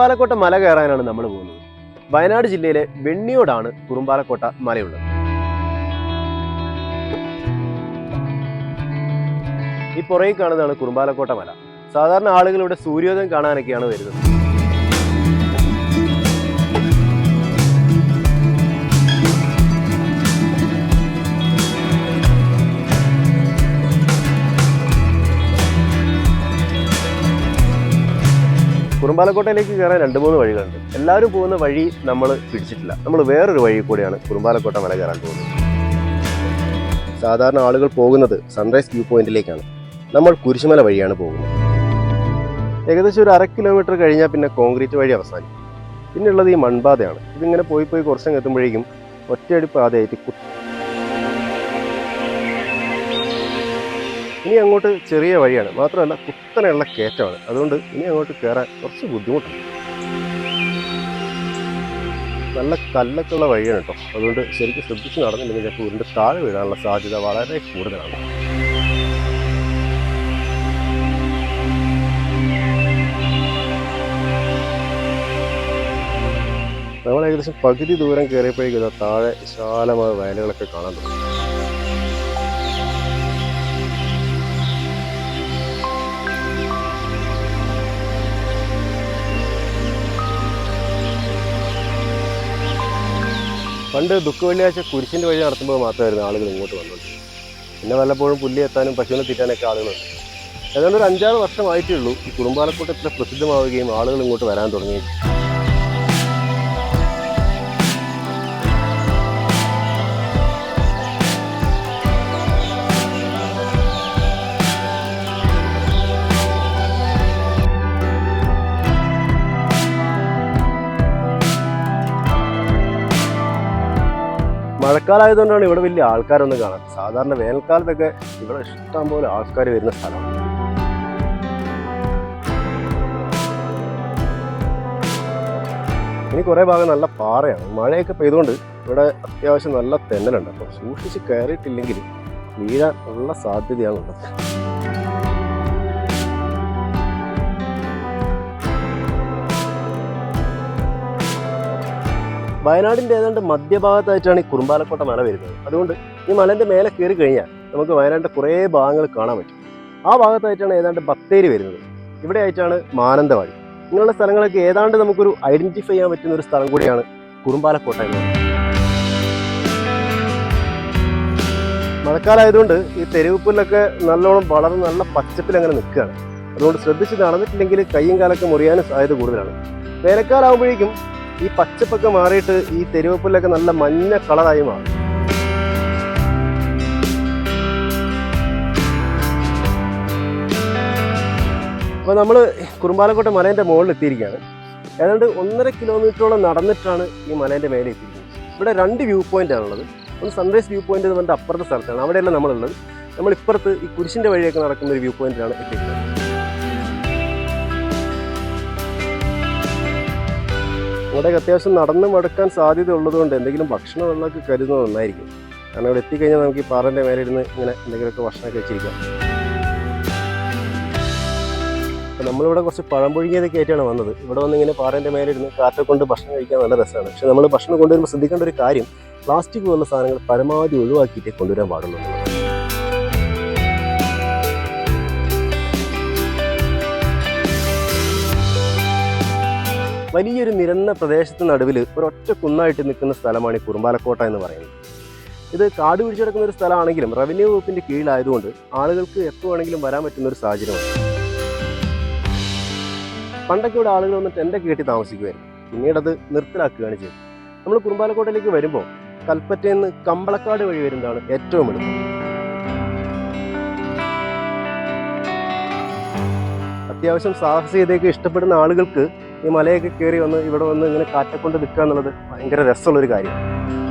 കുറുമ്പാലക്കോട്ട മല കയറാനാണ് നമ്മൾ പോകുന്നത്. വയനാട് ജില്ലയിലെ വെണ്ണിയോടാണ് കുറുമ്പാലക്കോട്ട മലയുള്ളത്. ഈ പുറകിൽ കാണുന്നതാണ് കുറുമ്പാലക്കോട്ട മല. സാധാരണ ആളുകൾ ഇവിടെ സൂര്യോദയം കാണാനൊക്കെയാണ് വരുന്നത്. കുറുമ്പാലക്കോട്ടയിലേക്ക് കയറാൻ രണ്ട് മൂന്ന് വഴികളുണ്ട്. എല്ലാവരും പോകുന്ന വഴി നമ്മൾ പിടിച്ചിട്ടില്ല. നമ്മൾ വേറൊരു വഴി കൂടിയാണ് കുറുമ്പാലക്കോട്ട മല കയറാൻ പോകുന്നത്. സാധാരണ ആളുകൾ പോകുന്നത് സൺറൈസ് വ്യൂ പോയിന്റിലേക്കാണ് നമ്മൾ കുരിശുമല വഴിയാണ് പോകുന്നത്. ഏകദേശം ഒരു അര കിലോമീറ്റർ കഴിഞ്ഞാൽ പിന്നെ കോൺക്രീറ്റ് വഴി അവസാനിക്കും. പിന്നെയുള്ളത് ഈ മൺപാതയാണ്. ഇതിങ്ങനെ പോയി പോയി കുറച്ചങ്ങ് എത്തുമ്പോഴേക്കും ഒറ്റയടി പാതയായിട്ട് കു- ഇനി അങ്ങോട്ട് ചെറിയ വഴിയാണ്. മാത്രമല്ല കുത്തനെയുള്ള കയറ്റമാണ്. അതുകൊണ്ട് ഇനി അങ്ങോട്ട് കയറാൻ കുറച്ച് ബുദ്ധിമുട്ടുണ്ട് നല്ല കല്ലൊക്കെ ഉള്ള വഴിയാണ് കേട്ടോ അതുകൊണ്ട് ശരിക്കും ശ്രദ്ധിച്ച് നടന്നില്ലെങ്കിൽ ചിലപ്പോൾ താഴെ വീഴാനുള്ള സാധ്യത വളരെ കൂടുതലാണ്. നമ്മൾ ഏകദേശം പകുതി ദൂരം കയറിയപ്പോഴേക്കും താഴെ വിശാലമായ വയലുകളൊക്കെ കാണാൻ തുടങ്ങി. പണ്ട് ദുഃഖ വെള്ളിയാഴ്ച കുരിശിന്റെ വഴി നടത്തുമ്പോൾ മാത്രമായിരുന്നു ആളുകൾ ഇങ്ങോട്ട് വന്നത്. പിന്നെ വല്ലപ്പോഴും പുല്ലി എത്താനും പശുവിനെ തീറ്റാനൊക്കെ ആളുകളുണ്ട്. ഏതാണ്ട് ഒരു അഞ്ചാറ് വർഷമായിട്ടേ ഉള്ളൂ ഈ കുടുംബാലക്കൂട്ട് ഇത്ര പ്രസിദ്ധമാവുകയും ആളുകൾ ഇങ്ങോട്ട് വരാൻ തുടങ്ങി മഴക്കാലമായതുകൊണ്ടാണ് ഇവിടെ വലിയ ആൾക്കാരൊന്നും കാണാൻ സാധാരണ വേനൽക്കാലത്തൊക്കെ ഇവിടെ ഇഷ്ടം പോലെ ആൾക്കാർ വരുന്ന സ്ഥലമാണ് ഇനി കുറേ ഭാഗം നല്ല പാറയാണ്. മഴയൊക്കെ പെയ്തുകൊണ്ട് ഇവിടെ അത്യാവശ്യം നല്ല തെന്നലുണ്ട്. അപ്പോൾ സൂക്ഷിച്ച് കയറിയിട്ടില്ലെങ്കിൽ വീഴാൻ ഉള്ള സാധ്യതയാണുള്ളത് വയനാടിന്റെ ഏതാണ്ട് മധ്യഭാഗത്തായിട്ടാണ് ഈ കുറുമ്പാലക്കോട്ട മല വരുന്നത്. അതുകൊണ്ട് ഈ മലേന്റെ മേലെ കയറി കഴിഞ്ഞാൽ നമുക്ക് വയനാടിന്റെ കുറേ ഭാഗങ്ങൾ കാണാൻ പറ്റും. ആ ഭാഗത്തായിട്ടാണ് ഏതാണ്ട് ബത്തേരി വരുന്നത്. ഇവിടെ ആയിട്ടാണ് മാനന്തവാടി. ഇങ്ങനെയുള്ള സ്ഥലങ്ങളൊക്കെ ഏതാണ്ട് നമുക്കൊരു ഐഡന്റിഫൈ ചെയ്യാൻ പറ്റുന്ന ഒരു സ്ഥലം കൂടിയാണ് കുറുമ്പാലക്കോട്ട എന്ന് പറയുന്നത്. മഴക്കാലമായതുകൊണ്ട് ഈ തെരുവുപ്പുല്ലൊക്കെ നല്ലോണം വളർന്ന് നല്ല പച്ചപ്പിൽ അങ്ങനെ നിൽക്കുകയാണ്. അതുകൊണ്ട് ശ്രദ്ധിച്ച് നടന്നിട്ടില്ലെങ്കിൽ കയ്യും കാലൊക്കെ മുറിയാനും സാധ്യത കൂടുതലാണ്. വേനൽക്കാലാവുമ്പോഴേക്കും ഈ പച്ചപ്പൊക്കെ മാറിയിട്ട് ഈ തെരുവപ്പുല്ലൊക്കെ നല്ല മഞ്ഞ കളറായി മാറും. അപ്പോൾ നമ്മൾ കുറുമ്പാലക്കോട്ടെ മലേന്റെ മുകളിൽ എത്തിയിരിക്കുകയാണ്. ഏതാണ്ട് ഒന്നര കിലോമീറ്ററോളം നടന്നിട്ടാണ് ഈ മലേന്റെ മേലെ എത്തിയിരിക്കുന്നത്. ഇവിടെ രണ്ട് വ്യൂ പോയിന്റ് ആണുള്ളത് ഒന്ന് സൺറൈസ് വ്യൂ പോയിന്റ് എന്ന് പറഞ്ഞിട്ട് അപ്പുറത്തെ സ്ഥലത്താണ്. അവിടെയല്ല നമ്മളുള്ളത്. നമ്മൾ ഇപ്പുറത്ത് ഈ കുരിശിന്റെ വഴിയൊക്കെ നടക്കുന്ന ഒരു വ്യൂ പോയിന്റിലാണ് എത്തിയിരിക്കുന്നത്. ഇവിടെയൊക്കെ അത്യാവശ്യം നടന്ന് മടക്കാൻ സാധ്യത ഉള്ളതുകൊണ്ട് എന്തെങ്കിലും ഭക്ഷണം വെള്ളമൊക്കെ കരുതുന്നത് നന്നായിരിക്കും. കാരണം ഇവിടെ എത്തിക്കഴിഞ്ഞാൽ നമുക്ക് ഈ പാറന്റെ മേലെ ഇരുന്ന് ഇങ്ങനെ എന്തെങ്കിലുമൊക്കെ ഭക്ഷണമൊക്കെ വെച്ചിരിക്കാം. അപ്പം നമ്മളിവിടെ കുറച്ച് പഴം പുഴുങ്ങിയതൊക്കെ ആയിട്ടാണ് വന്നത്. ഇവിടെ വന്ന് ഇങ്ങനെ പാറേന്റെ മേലെ ഇരുന്ന് കാറ്റൊക്കെ കൊണ്ട് ഭക്ഷണം കഴിക്കാൻ നല്ല രസമാണ്. പക്ഷെ നമ്മൾ ഭക്ഷണം കൊണ്ടുവരുമ്പോൾ ശ്രദ്ധിക്കേണ്ട ഒരു കാര്യം പ്ലാസ്റ്റിക് പോലുള്ള സാധനങ്ങൾ പരമാവധി ഒഴിവാക്കിയിട്ടേ കൊണ്ടുവരാൻ പാടുള്ളൂ. വലിയൊരു നിരന്ന പ്രദേശത്തിന് നടുവിൽ ഒരൊറ്റ കുന്നായിട്ട് നിൽക്കുന്ന സ്ഥലമാണ് ഈ കുറുമ്പാലക്കോട്ട എന്ന് പറയുന്നത്. ഇത് കാട് പിടിച്ചു കിടക്കുന്ന ഒരു സ്ഥലമാണെങ്കിലും റവന്യൂ വകുപ്പിന്റെ കീഴിലായതുകൊണ്ട് ആളുകൾക്ക് എപ്പോൾ വേണമെങ്കിലും വരാൻ പറ്റുന്ന ഒരു സാഹചര്യമാണ്. പണ്ടൊക്കെ ഇവിടെ ആളുകൾ വന്ന് ടെന്റൊക്കെ കെട്ടി താമസിക്കുമായിരുന്നു പിന്നീട് അത് നിർത്തലാക്കുകയാണ് ചെയ്തത്. നമ്മൾ കുറുമ്പാലക്കോട്ടയിലേക്ക് വരുമ്പോൾ കൽപ്പറ്റയിൽ നിന്ന് കമ്പളക്കാട് വഴി വരുന്നതാണ് ഏറ്റവും എളുപ്പം. അത്യാവശ്യം സാഹസികതയൊക്കെ ഇഷ്ടപ്പെടുന്ന ആളുകൾക്ക് ഈ മലയൊക്കെ കയറി വന്ന് ഇവിടെ വന്ന് ഇങ്ങനെ കാറ്റക്കൊണ്ട് നിൽക്കുക എന്നുള്ളത് ഭയങ്കര രസമുള്ളൊരു കാര്യമാണ്.